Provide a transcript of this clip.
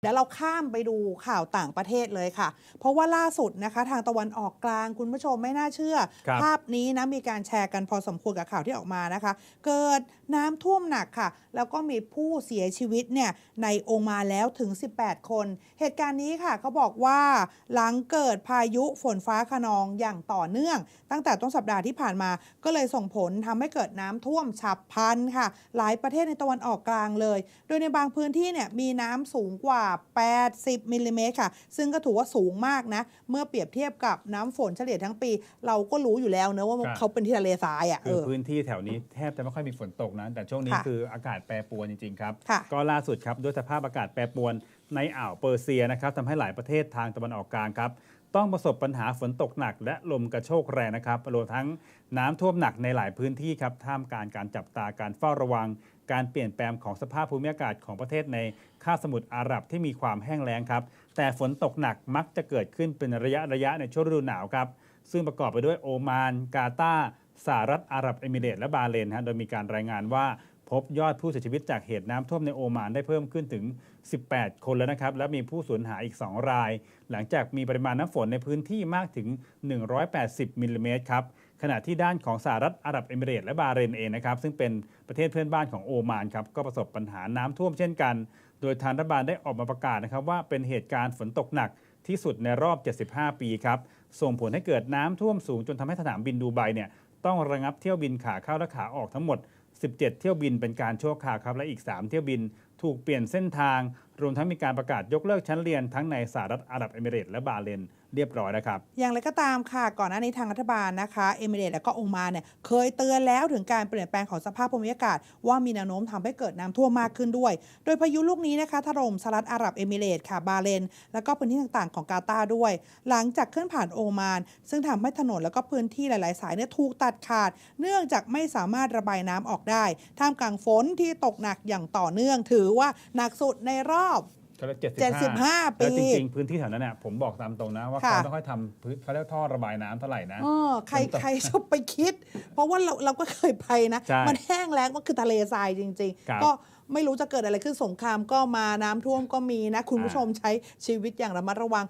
เดี๋ยวเราข้ามไปดูข่าวต่างประเทศเลยค่ะ เพราะว่าล่าสุดนะคะ ทางตะวันออกกลางคุณผู้ชมไม่น่าเชื่อครับภาพนี้นะมีการแชร์กันพอสมควรกับข่าวที่ออกมานะคะ เกิดน้ำท่วมหนักค่ะ แล้วก็มีผู้เสียชีวิตเนี่ยในโองมาแล้วถึง 18 คน เหตุการณ์นี้ค่ะเขาบอกว่าหลังเกิดพายุฝนฟ้าขนองอย่างต่อเนื่อง ตั้งแต่ต้นสัปดาห์ที่ผ่านมา ก็เลยส่งผลทำให้เกิดน้ำท่วมฉับพลันค่ะ หลายประเทศในตะวันออกกลางเลย โดยในบางพื้นที่เนี่ยมีน้ำสูงกว่า80มิลลิเมตรค่ะ ซึ่งก็ถือว่าสูงมากนะ เมื่อเปรียบเทียบกับน้ำฝนเฉลี่ยทั้งปี เราก็รู้อยู่แล้วเนอะว่าครับเขาเป็นที่ทะเลทรายอะคือเออพื้นที่แถวนี้แทบจะไม่ค่อยมีฝนตกนะ แต่ช่วงนี้ค่ะคืออากาศแปรปรวนจริงๆครับค่ะก็ล่าสุดครับด้วยสภาพอากาศแปรปรวนในอ่าวเปอร์เซียนะครับทำให้หลายประเทศทางตะวันออกกลางครับ ต้องประสบปัญหาฝนตกหนัก และลมกระโชกแรงนะครับรวมทั้งน้ำท่วมหนักในหลายพื้นที่ครับท่ามกลางการจับตาการเฝ้าระวัง การเปลี่ยนแปลงของสภาพภูมิอากาศของประเทศในคาบสมุทรอาหรับที่มีความแห้งแล้งครับ แต่ฝนตกหนักมักจะเกิดขึ้นเป็นระยะระยะในช่วงฤดูหนาวครับซึ่งประกอบไปด้วยโอมาน กาตาร์สหรัฐอาหรับเอมิเรตส์และบาเรนฮะโดยมีการรายงานว่า พบยอดผู้เสียชีวิตจากเหตุน้ำท่วมในโอมานได้เพิ่มขึ้นถึง 18 คนแล้วนะครับ และมีผู้สูญหายอีก 2 ราย หลังจากมีปริมาณน้ำฝนในพื้นที่มากถึง 180มิลลิเมตรครับขณะที่ด้านของสหรัฐอาหรับเอมิเรตและบาเรนเองนะครับ ซึ่งเป็นประเทศเพื่อนบ้านของโอมานครับก็ประสบปัญหาน้ำท่วมเช่นกัน โดยทางรัฐบาลได้ออกมาประกาศนะครับว่าเป็นเหตุการณ์ฝนตกหนักที่สุดในรอบ 75 ปีครับ ส่งผลให้เกิดน้ำท่วมสูงจนทำให้สนามบินดูไบเนี่ยต้องระงับเที่ยวบินขาเข้าและขาออกทั้งหมด 17 เที่ยวบินเป็นการชั่วคราวครับและอีก 3 เที่ยวบิน ถูกเปลี่ยนเส้นทาง รวมทั้งมีการประกาศยกเลิกชั้นเรียนทั้งในสหรัฐอาหรับเอมิเรตส์และบาเรนเรียบร้อยแล้วครับ อย่างไรก็ตามค่ะ ก่อนหน้านี้ทางรัฐบาลนะคะเอมิเรตส์และก็องมาเนี่ยเคยเตือนแล้วถึงการเปลี่ยนแปลงของสภาพภูมิอากาศ ว่ามีแนวโน้มทำให้เกิดน้ำท่วมมากขึ้นด้วย โดยพายุลูกนี้นะคะถล่มสหรัฐอาหรับเอมิเรตส์ค่ะบาเรนแล้วก็พื้นที่ต่างๆ ของกาตาร์ด้วย หลังจากเคลื่อนผ่านโอมาน ซึ่งทำให้ถนนแล้วก็พื้นที่หลาย ๆ สายเนี่ยถูกตัดขาด เนื่องจากไม่สามารถระบายน้ำออกได้ ท่ามกลางฝนที่ตกหนักอย่างต่อเนื่องถือว่าหนักสุดในรอบก็เรียก75 ปี แล้วจริงๆ พื้นที่แถวนั้นเนี่ยผมบอกตามตรงนะ ว่าค่ะเขาไม่ค่อยทำพื้นเขาเรียกท่อระบายน้ำเท่าไหร่นะ เออใครฝนตกใครชอบไปคิด เพราะว่าเราเราก็เคยไปนะ ใช่มันแห้งแล้งมันคือทะเลทรายจริง ครับ ๆ ก็ไม่รู้จะเกิดอะไรขึ้นสงครามก็มาน้ำท่วมก็มีนะ คุณผู้อ่าชมใช้ชีวิตอย่างระมัดระวัง